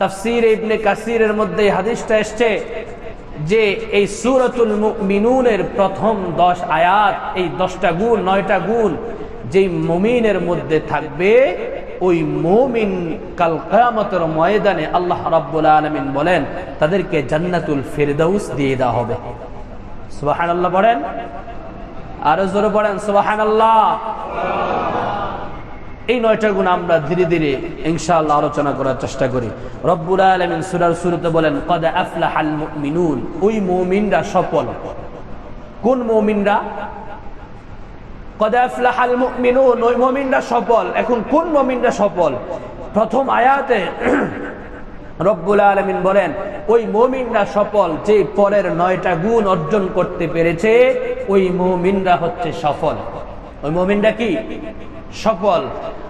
তাফসির ইবনে কাসিরের মধ্যে হাদিসটা এসছে যে এই সুরতুল মিনুনের প্রথম দশ আয়াত, এই দশটা গুণ, নয়টা গুণ যেই মমিনের মধ্যে থাকবে, ওই মমিন কাল কিয়ামতের ময়দানে আল্লাহ রাব্বুল আলমিন বলেন, তাদেরকে জান্নাতুল ফিরদাউস দিয়ে দেওয়া হবে। সুবহানাল্লাহ বলেন? আরও জোরে পড়েন সুবহানাল্লাহ। এই নয়টা গুণ আমরা ধীরে ধীরে ইনশাআল্লাহ আলোচনা করার চেষ্টা করি। রব্বুল আলামিন সূরার শুরুতে বলেন, কদ আফলাহাল মুমিনুন ওই মুমিনরা সফল। কোন মুমিনরা? কদ আফলাহাল মুমিনুন ওই মুমিনরা সফল। এখন কোন মুমিনরা সফল? প্রথম আয়াতে রব্বুল আলমিন বলেন, ওই মমিনরা সফল যে পরের নয়টা গুণ অর্জন করতে পেরেছে, ওই মমিনরা হচ্ছে সফল। ওই মমিনরা কি? সফল।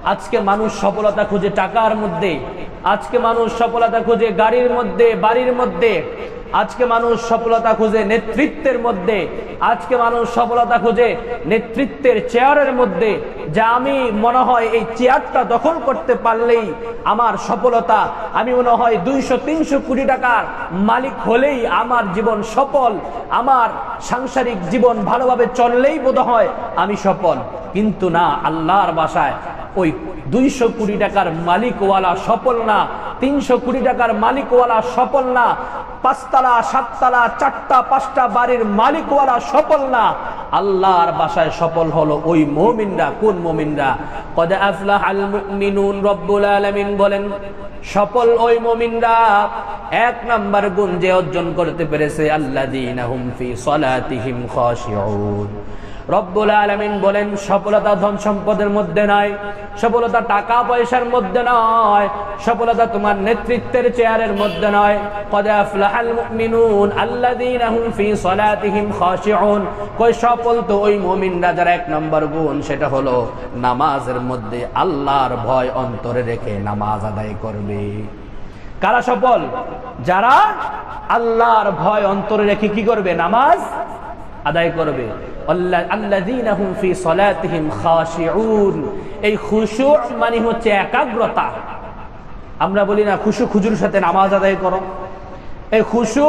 আজকে মানুষ সফলতা খুঁজে টাকার মধ্যে, আজকে মানুষ সফলতা খুঁজে গাড়ির মধ্যে, বাড়ির মধ্যে। আজকে মানুষ সফলতা খুঁজে নেতৃত্বের মধ্যে, আজকে মানুষ সফলতা খুঁজে নেতৃত্বের চেয়ারের মধ্যে, যা আমি মনে হয় এই চেয়ারটা দখল করতে পারলেই আমার সফলতা। আমি মনে হয় দুইশো, তিনশো কোটি টাকার মালিক হলেই আমার জীবন সফল, আমার সাংসারিক জীবন ভালোভাবে চললেই বোধ হয় আমি সফল। কিন্তু না, আল্লাহর বাসায় ওই দুইশো কোটি টাকার মালিকওয়ালা সফল না, তিনশো কোটি টাকার মালিকওয়ালা সফল না পাঁচতলা, সাততলা, চারটা, পাঁচটা বাড়ির মালিকওয়ালা সফল না? আল্লাহর বাসায় সফল হলো ওই মমিনরা। কোন মমিনরা? কদে আফলাহ আল মিনুন রব্বুল আলমিন বলেন, সফল ওই মমিনরা এক নাম্বার গুণ যে অর্জন করতে পেরেছে আল্লাহ দিন ফি সলাতিহিম খাশিউন। রব্বুল আলমিন বলেন, সফলতা ধন সম্পদের মধ্যে নয়, সফলতা টাকা পয়সার মধ্যে নয়, সফলতা তোমার নেতৃত্বের চেয়ারের মধ্যে নয়। কই সফল তো ওই মুমিনরা যারা এক নম্বর গুণ সেটা হলো নামাজের মধ্যে আল্লাহর ভয় অন্তরে রেখে নামাজ আদায় করবে। কারা সফল? যারা আল্লাহর ভয় অন্তরে রেখে কি করবে? নামাজ আদায় করবে। এই খুশু মানে হচ্ছে একাগ্রতা। আমরা বলি না, খুশু খুজুর সাথে নামাজ আদায় করো। এই খুশু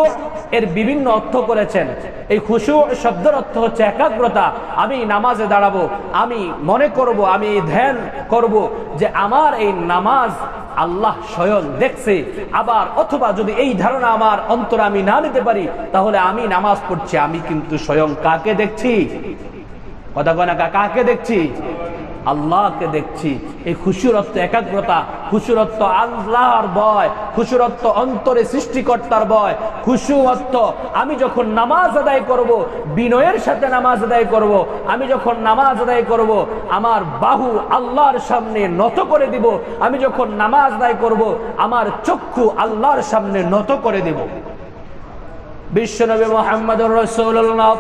এর বিভিন্ন অর্থ করেছেন। এই খুশু শব্দের অর্থ হচ্ছে একাগ্রতা। আমি নামাজে দাঁড়াবো, আমি মনে করব, আমি ধ্যান করব যে আমার এই নামাজ আল্লাহ স্বয়ং দেখছে। আবার অথবা যদি এই ধারণা আমার অন্তর আমি না নিতে পারি, তাহলে আমি নামাজ পড়ছি, আমি কিন্তু স্বয়ং কাকে দেখছি? কথা না কাকে দেখছি? আল্লাহকে দেখছি। এই খুশুরত্ব একাগ্রতা, খুশুরত্ব আল্লাহর ভয়, খুশুরত্ব অন্তরে সৃষ্টিকর্তার ভয়। খুশু অর্থ আমি যখন নামাজ আদায় করব, বিনয়ের সাথে নামাজ আদায় করব, আমি যখন নামাজ আদায় করব, আমার বাহু আল্লাহর সামনে নত করে দিব। আমি যখন নামাজ আদায় করব, আমার চক্ষু আল্লাহর সামনে নত করে দিব। বিশ্বনবী মোহাম্মদ রসৌল্লাহ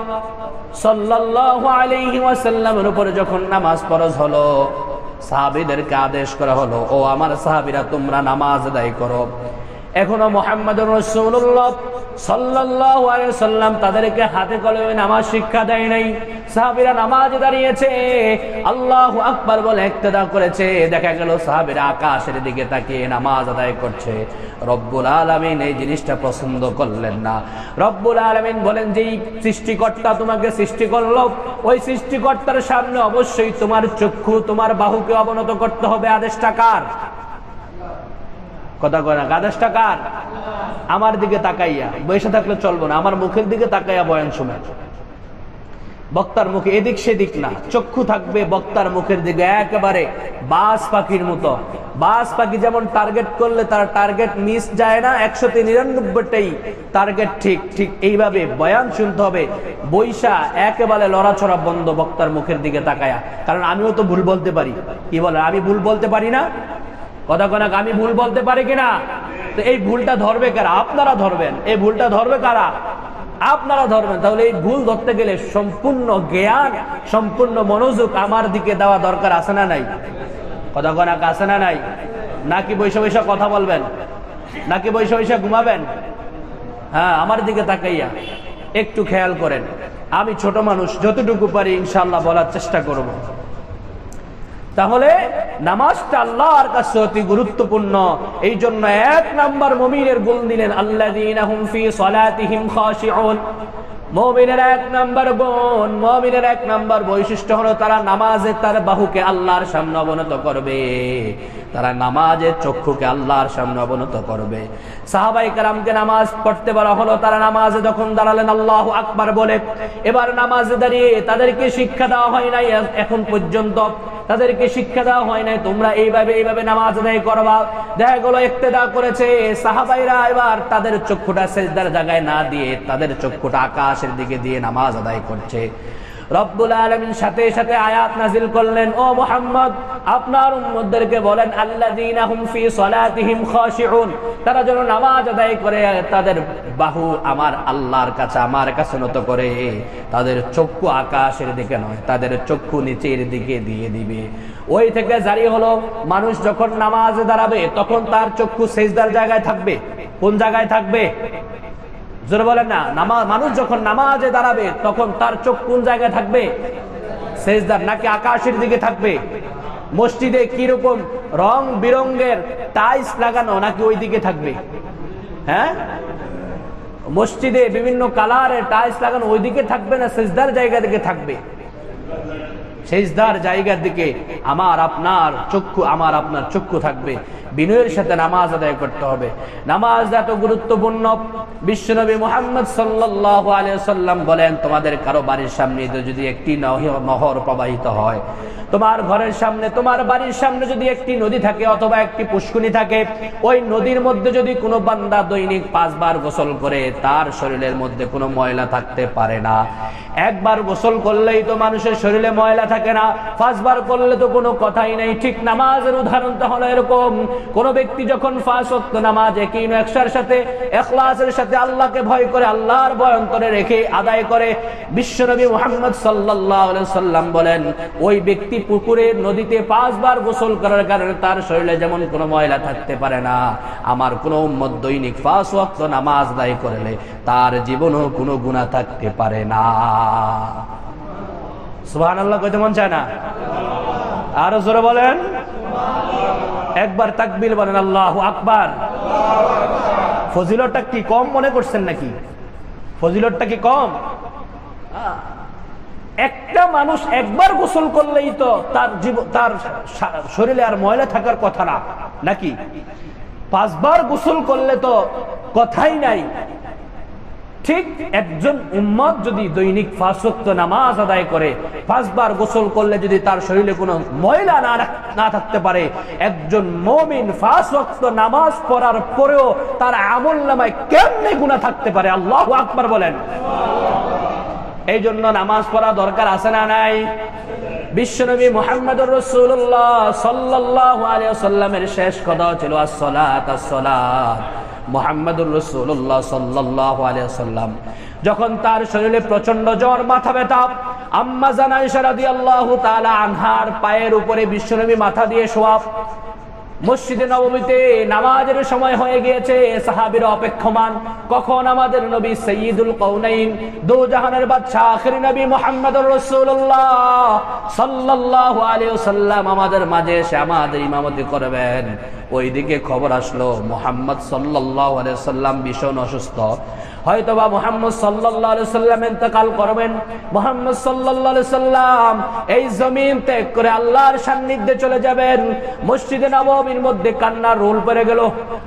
আলাইহি ওয়াসাল্লামের উপরে যখন নামাজ ফরজ হলো সাহাবীদেরকে আদেশ করা হলো ও আমার সাহাবিরা তোমরা নামাজ আদায় করো। এখনও মোহাম্মদ রসৌল্লাহ সাল্লাম তাদেরকে হাতে কলমে নামাজ শিক্ষা দেয় নাই। সাহাবীরা নামাজ দাঁড়িয়েছে। আল্লাহু আকবার বলে ইক্তেদা করেছে। দেখা গেল সাহাবীরা আকাশের দিকে তাকিয়ে নামাজ আদায় করছে। রব্বুল আলামিন এই জিনিসটা পছন্দ করলেন না। রব্বুল আলামিন বলেন, যেই সৃষ্টিকর্তা তোমাকে সৃষ্টি করল, ওই সৃষ্টিকর্তার সামনে অবশ্যই তোমার চক্ষু, তোমার বাহুকে অবনত করতে হবে। আদেশটা কার? কথা কয় না, আদেশটা কার? আমার দিকে তাকাইয়া, বসে থাকলে চলবো না, আমার মুখের দিকে তাকাইয়া বয়ান শুনে বক্তার মুখে এদিক সেদিক না, চক্ষু থাকবে বক্তার মুখের দিকে, একেবারে বাস পাখির মতো। বাস পাখি যেমন টার্গেট করলে তার টার্গেট মিস যায় না, একশোতে নিরানব্বইটাই টার্গেট ঠিক ঠিক এইভাবে বয়ান শুনতে হবে। বৈশা একেবারে লড়াছড়া বন্ধ বক্তার মুখের দিকে তাকায়া। কারণ আমিও তো ভুল বলতে পারি। কি বলে, আমি ভুল বলতে পারি না? কথা কনাক আমি ভুল বলতে পারি কিনা? তো এই ভুলটা ধরবে কারা? আপনারা ধরবেন। এই ভুলটা ধরবে কারা? আপনারা ধরবেন। তাহলে এই ভুল ধরতে গেলে সম্পূর্ণ জ্ঞান, সম্পূর্ণ মনোযোগ আমার দিকে দেওয়া দরকার, আছে না নাই? কথা কনাক আছে না নাই? নাকি বৈশা বৈশা কথা বলবেন? নাকি বৈশা বৈশা ঘুমাবেন? হ্যাঁ আমার দিকে তাকাইয়া একটু খেয়াল করেন। আমি ছোট মানুষ, যতটুকু পারি ইনশাল্লাহ বলার চেষ্টা করব। তাহলে নামাজটা আল্লাহর কাছে অতি গুরুত্বপূর্ণ। এই জন্য এক নাম্বার মমিনের গুণ দিলেন আল্লাহ মমিনের এক নাম্বার গুণ, মমিনের এক নাম্বার বৈশিষ্ট্য হলো তারা নামাজে তার বাহুকে আল্লাহর সামনে অবনত করবে। তারা নামাজের চক্ষুকে আল্লাহর সামনে অবনত করবে। সাহাবাই নামাজ পড়তে বলা হলো, তারা নামাজে যখন দাঁড়ালেন, আল্লাহ আকবার বলে, এবার নামাজে দাঁড়িয়ে তাদেরকে শিক্ষা দেওয়া হয় নাই, এখন পর্যন্ত তাদেরকে শিক্ষা দেওয়া হয় নাই, তোমরা এইভাবে এইভাবে নামাজ আদায় করবা। দেখা গেলো একতেদা করেছে, সাহাবাইরা এবার তাদের চক্ষুটা সেজদার জায়গায় না দিয়ে তাদের চক্ষুটা আকাশের দিকে দিয়ে নামাজ আদায় করছে। রব্বুল আলমিন সাথে সাথে আয়াত নাজিল করলেন, ও মোহাম্মদ, আপনার উম্মদদেরকে বলেন, আল্লাযীনা হুম ফি সালাতিহিম খাশিউন, তারা যেন নামাজ আদায় করে, তাদের বাহু আমার আল্লাহর কাছে, আমার কাছে নত করে। তাদের চক্ষু আকাশের দিকে নয়, তাদের চক্ষু নিচের দিকে দিয়ে দিবে। ওই থেকে জারি হলো, মানুষ যখন নামাজে দাঁড়াবে, তখন তার চক্ষু সেজদার জায়গায় থাকবে। কোন জায়গায় থাকবে? জোরে বলেন না নামাজ মানুষ যখন নামাজে দাঁড়াবে, তখন তার চোখ কোন জায়গায় থাকবে? সেজদার নাকি আকাশের দিকে থাকবে? মসজিদে কীরকম রং বিরঙ্গের টাইলস লাগানো নাকি ওই দিকে থাকবে? হ্যাঁ? মসজিদে বিভিন্ন কালারের টাইলস লাগানো ওই দিকে থাকবে না, সেজদার জায়গা দিকে থাকবে? সেজদার জায়গার দিকে আমার আপনার চক্ষু আমার আপনার চক্ষু থাকবে। বিনয়ের সাথে নামাজ আদায় করতে হবে। নামাজ এত গুরুত্বপূর্ণ। বিশ্বনবী মোহাম্মদ সাল্লাহ সাল্লাম বলেন, তোমাদের কারও বাড়ির সামনে যদি একটি নহর প্রবাহিত হয়, তোমার ঘরের সামনে, তোমার বাড়ির সামনে যদি একটি নদী থাকে অথবা একটি পুষ্কুনি থাকে, ওই নদীর মধ্যে যদি কোনো বান্দা দৈনিক পাঁচবার গোসল করে, তার শরীরের মধ্যে কোনো ময়লা থাকতে পারে না। একবার গোসল করলেই তো মানুষের শরীরে ময়লা থাকে না, পাঁচবার করলে তো কোনো কথাই নেই। ঠিক নামাজের উদাহরণ তাহলে এরকম। কোন ব্যক্তি যখন ফাঁস নামাজ একই একসার সাথে, এখলাসের সাথে আল্লাহকে ভয় করে, আল্লাহর ভয় অন্তরে রেখে আদায় করে বিশ্বনবী মোহাম্মদ সাল্লাম বলেন, ওই ব্যক্তি পুকুরে, নদীতে পাঁচবার গোসল করার কারণে তার শরীরে যেমন কোনো ময়লা থাকতে পারে না, আমার কোনো উম্মত দৈনিক ফাঁস ওয়াক্ত নামাজ দায় করলে তার জীবনও কোনো গুণা থাকতে পারে না। সুহান আল্লাহ কইতে মন চায় না? আরও জোরে বলেন। একবার তাকবির বলেন, আল্লাহ আকবার। ফজিলতটা কি কম মনে করছেন নাকি? ফজিলতটা কি কম? একটা মানুষ একবার গোসল করলেই তো তার জীবন তার শরীরে আর ময়লা থাকার কথা না, নাকি? পাঁচবার গোসল করলে তো কথাই নাই। ঠিক একজন উম্মত যদি দৈনিক ফাঁসত্ব নামাজ আদায় করে, পাঁচবার গোসল করলে যদি তার শরীরে কোনো ময়লা না থাকতে পারে, একজন মমিন ফাঁসত্ব নামাজ পড়ার পরেও তার আমল নামায় কেমনে গুণা থাকতে পারে? আল্লাহ আকবার বলেন। এই জন্য নামাজ পড়া দরকার আছে না নাই? বিশ্বনবী মোহাম্মদ রসুল্লাহ সাল্লাহ আলিয়া সাল্লামের শেষ কথা ছিল আসলাত আসলাত মোহাম্মদুর রসুল্লাহ সাল্লাহ আলিয়াল্লাম যখন তার শরীরে প্রচণ্ড জ্বর, মাথা ব্যথা, আম্মা জানাই সারাদি আল্লাহ তালা আনহার পায়ের উপরে বিশ্বনবী মাথা দিয়ে শোয়াব। মসজিদে নবমীতে নামাজের সময় হয়ে গিয়েছে, সাহাবির অপেক্ষমান। কখন আমাদের নবী সঈদুল কৌনাইন দু জাহানের বাদশা আখির নবী মোহাম্মদ রসুল্লাহ সাল্লাল্লাহু আলাইহি সাল্লাম আমাদের মাঝে এসে আমাদের ইমামতি করবেন। ওইদিকে খবর আসলো, মোহাম্মদ সাল্লাল্লাহু আলাইহি সাল্লাম ভীষণ অসুস্থ। হয়তোবা মোহাম্মদ সাল্লাহ সাল্লাম ইন্তকাল করবেন। মোহাম্মদ সাল্লাহ সাল্লাম এই জমিন ত্যাগ করে আল্লাহর সান্নিধ্যে চলে যাবেন। মসজিদে নবমীর মধ্যে কান্নার রোল পড়ে গেল।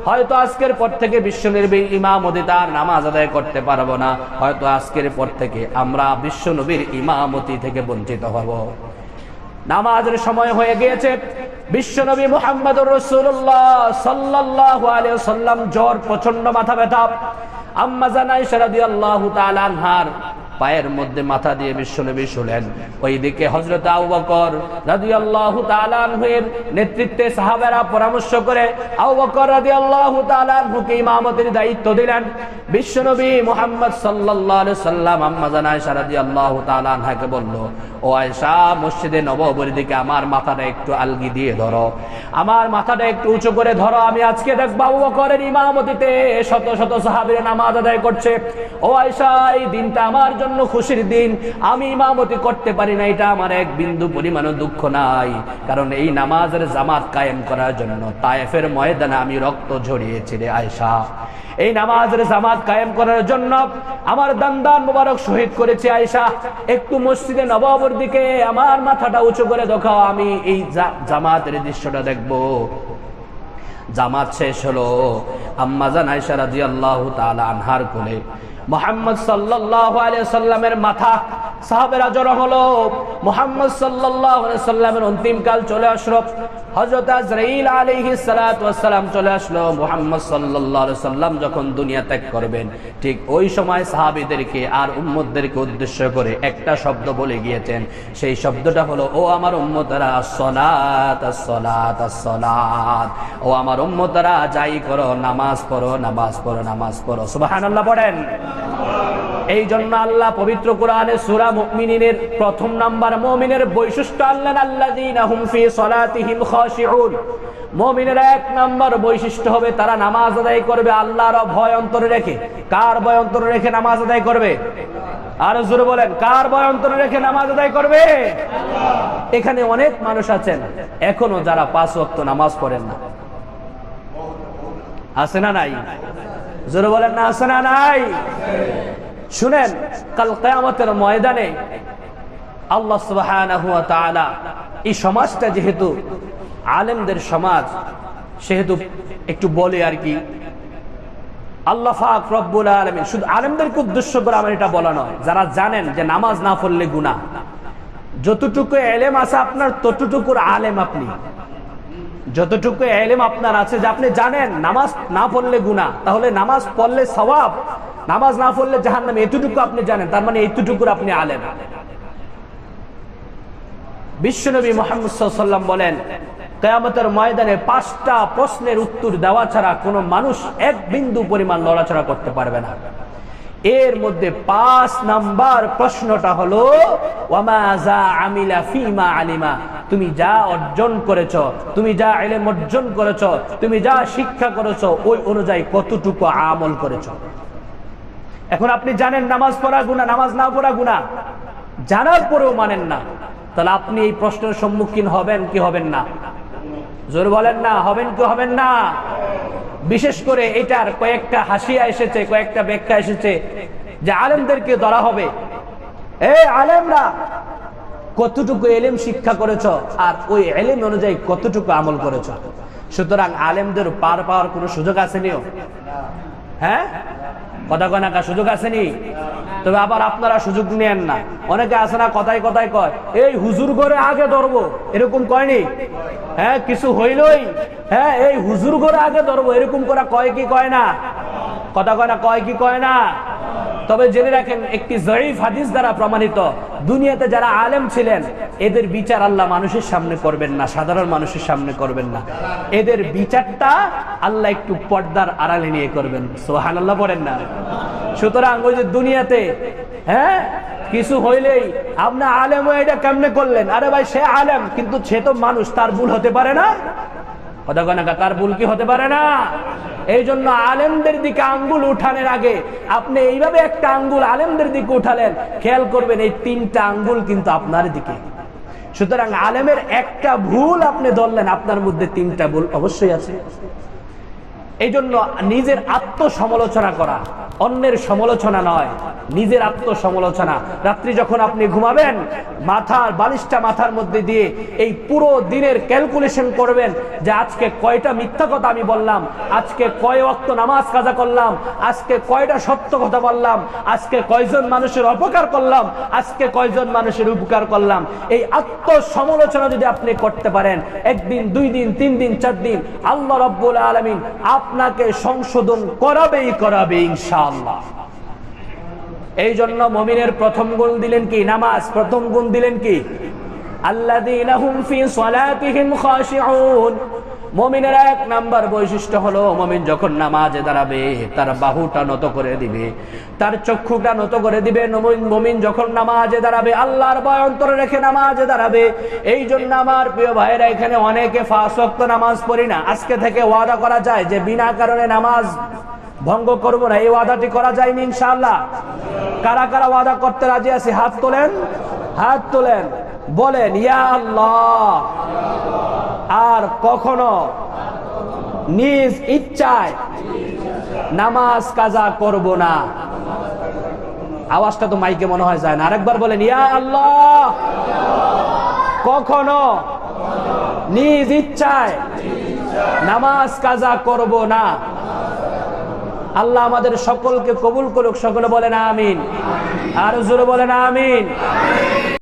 হয়তো আজকের পর থেকে বিশ্ব নির্বী ইমামতি তার নামাজ আদায় করতে পারব না। হয়তো আজকের পর থেকে আমরা বিশ্বনবীর ইমামতি থেকে বঞ্চিত হব। নামাজের সময় হয়ে গিয়েছে। বিশ্বনবী মোহাম্মদ রসুল্লাহ সাল্লাহ আলিয়া সাল্লাম জ্বর প্রচণ্ড মাথা ব্যথা। আম্মা জানাই সারাদি আল্লাহ তালানহার পায়ের মধ্যে মাথা দিয়ে বিশ্বনবী শুলেন। ওইদিকে হজরত নেতৃত্বে সাহাবারা পরামর্শ করে ইমামতের দায়িত্ব দিলেন। বিশ্বনবী সাল্লাম বলল, ও মসজিদে দিকে আমার মাথাটা একটু আলগি দিয়ে ধরো। আমার মাথাটা একটু উঁচু করে ধরো। আমি আজকে দেখব আবু ইমামতিতে শত শত সাহাবীরা নামাজ আদায় করছে। ও আয়েশা, এই দিনটা আমার জন্য জন্য খুশির দিন আমি ইমামতি করতে পারি না, এটা আমার এক বিন্দু পরিমাণও দুঃখ নাই। কারণ এই নামাজের জামাত কায়েম করার জন্য তায়েফের ময়দানে আমি রক্ত ঝরিয়েছি রে আয়সা এই নামাজের জামাত কায়েম করার জন্য আমার দান্দান মোবারক শহীদ করেছে আয়সা একটু মসজিদে নবাবর দিকে আমার মাথাটা উঁচু করে দেখাও, আমি এই জামাতের দৃশ্যটা দেখব। জামাত শেষ হলো। আম্মাজান আয়সা রাদিয়াল্লাহু তাআলা আনহার কোলে মোহাম্মদ আলাইহি সাল্লামের মাথা সাহাবেরা জড়ো হলো। মোহাম্মদ আলাইহি সাল্লামের অন্তিমকাল চলে আসলো। হযরত আজরাইল আলাইহিস সালাতু ওয়াস চলে আসলো মোহাম্মদ আলাইহি সাল্লাম যখন দুনিয়া ত্যাগ করবেন, ঠিক ওই সময় সাহাবীদেরকে আর উম্মতদেরকে উদ্দেশ্য করে একটা শব্দ বলে গিয়েছেন। সেই শব্দটা হলো, ও আমার উম্মতরা আসসালাত আসসালাত আসসালাত ও আমার উম্মতরা, যাই করো, নামাজ পড়ো নামাজ পড়ো নামাজ পড়ো। সুবহানাল্লাহ পড়েন। এই জন্য আল্লাহ পবিত্র কোরআনে সূরা মুমিনের প্রথম নাম্বার মুমিনের বৈশিষ্ট্য আল্লাহ মুমিনের এক নাম্বার বৈশিষ্ট্য হবে তারা নামাজ আদায় করবে আল্লাহর ভয় অন্তরে রেখে। কার ভয় অন্তরে রেখে নামাজ আদায় করবে? আর জোরে বলেন, কার ভয় অন্তরে রেখে নামাজ আদায় করবে? এখানে অনেক মানুষ আছেন, এখনও যারা পাঁচ ওয়াক্ত নামাজ পড়েন না। আছে না নাই? জোরে বলেন না, আছে না নাই? শুনেন, কাল কেয়ামতের ময়দানে আল্লাহ তাআলা এই সমাজটা যেহেতু আলেমদের সমাজ, সেহেতু একটু বলে আর কি, আল্লাহ রব্বুল শুধু আলেমদেরকে উদ্দেশ্য করে আমার এটা বলা নয়, যারা জানেন যে নামাজ না পড়লে গুনাহ। যতটুকু এলেম আছে আপনার, ততটুকুর আলেম আপনি। যতটুকু এলেম আপনার আছে, যে আপনি জানেন নামাজ না পড়লে গুণা তাহলে নামাজ পড়লে সওয়াব নামাজ না পড়লে জাহান্নামে এতটুকু আপনি জানেন, তার মানে এতটুকুর আপনি আলেম। বিশ্বনবী মোহাম্মদ বলেন, কেয়ামতের ময়দানে পাঁচটা প্রশ্নের উত্তর দেওয়া ছাড়া কোনো মানুষ এক বিন্দু পরিমাণ নড়াচড়া করতে পারবে না। এর মধ্যে পাঁচ নাম্বার প্রশ্নটা হলো আমিলা ফিমা আলিমা, তুমি যা অর্জন করেছ, তুমি যা এলেম অর্জন করেছ, তুমি যা শিক্ষা করেছ, ওই অনুযায়ী কতটুকু আমল করেছ? এখন আপনি জানেন নামাজ পড়া গুণা নামাজ না পড়া গুণা জানার পরেও মানেন না। তাহলে আপনি এই প্রশ্নের সম্মুখীন হবেন কি হবেন না? জোর বলেন না, হবেন কি হবেন না? বিশেষ করে এটার কয়েকটা হাসিয়া এসেছে, কয়েকটা ব্যাখ্যা এসেছে, যে আলেমদেরকে ধরা হবে। এ আলেমরা, কতটুকু এলেম শিক্ষা করেছ আর ওই এলেম অনুযায়ী কতটুকু আমল করেছ? সুতরাং আলেমদের পার পাওয়ার কোনো সুযোগ আসেনিও হ্যাঁ? কথা কয় না সুযোগ আসেনি তবে আবার আপনারা সুযোগ নেন না। অনেকে আসে না, কথায় কথায় কয়, এই হুজুর করে আগে ধরবো। এরকম কয়নি হ্যাঁ কিছু হইলই। হ্যাঁ এই হুজুর করে আগে ধরবো, এরকম করা কয় কি কয় না? কথা কয় না, কয় কি কয় না? তবে জেনে রাখেন, একটি জয়ীফ হাদিস দ্বারা প্রমাণিত, দুনিয়াতে যারা আলেম ছিলেন, এদের বিচার আল্লাহ মানুষের সামনে করবেন না, সাধারণ মানুষের সামনে করবেন না। এদের বিচারটা আল্লাহ একটু পর্দার আড়ালে নিয়ে করবেন। সোহান আল্লাহ বলেন না। সুতরাং ওই যে দুনিয়াতে হ্যাঁ কিছু হইলেই আপনার আলেম এটা কেমনে করলেন? আরে ভাই, সে আলেম, কিন্তু সে তো মানুষ, তার ভুল হতে পারে না। কথা কয় তার ভুল কি হতে পারে না? এই জন্য আলেমদের দিকে আঙ্গুল উঠানোর আগে আপনি এইভাবে একটা আঙ্গুল আলেমদের দিকে উঠালেন, খেয়াল করবেন এই তিনটা আঙ্গুল কিন্তু আপনার দিকে। সুতরাং আলেমের একটা ভুল আপনি ধরলেন, আপনার মধ্যে তিনটা ভুল অবশ্যই আছে। এই জন্য নিজের আত্মসমালোচনা করা অন্যের সমালোচনা নয়, নিজের আত্মসমালোচনা। রাত্রি যখন আপনি ঘুমাবেন, মাথার, বালিশটা মাথার মধ্যে দিয়ে এই পুরো দিনের ক্যালকুলেশন করবেন যে আজকে কয়টা মিথ্যা কথা আমি বললাম, আজকে কয় অক্ত নামাজ কাজা করলাম, আজকে কয়টা সত্য কথা বললাম, আজকে কয়জন মানুষের অপকার করলাম, আজকে কয়জন মানুষের উপকার করলাম। এই আত্মসমালোচনা যদি আপনি করতে পারেন, একদিন, দুই দিন, তিন দিন, চার দিন, আল্লাহ রব্বুল আলমিন আপনাকে সংশোধন করাবেই করাবে ইনশাআল্লাহ। এই জন্য মমিনের প্রথম গুণ দিলেন কি? নামাজ। প্রথম গুণ দিলেন কি? মমিনের এক বৈশিষ্ট্য হলো, মমিন যখন নামাজে দাঁড়াবে, তার বাহুটা নত করে দিবে, তার চক্ষুটা নত করে দিবে। মমিন যখন নামাজে দাঁড়াবে, আল্লাহর রেখে নামাজে দাঁড়াবে। এই জন্য আমার প্রিয় ভাইয়েরা, এখানে অনেকে ফাঁস ওয়াক্ত নামাজ পড়ি না। আজকে থেকে ওয়াদা করা যায় যে বিনা কারণে নামাজ ভঙ্গ করব না এই ওয়াদাটি করা যায়নি ইনশাআল্লাহ। কারা কারা ওয়াদা করতে রাজি আছি? হাত তোলেন। হাত তোলেন। বলেন, ইয়া আল্লাহ। আর কখনো নিজ ইচ্ছায় নামাজ কাজা করব না। আওয়াজটা তো মাইকে মনে হয় যায় না। আরেকবার বলেন, ইয়া আল্লাহ। কখনো নিজ ইচ্ছায় নামাজ কাজা করব না। আল্লাহ আমাদের সকলকে কবুল করুক সকলে বলেন আমিন। আর জোরে বলেন আমিন।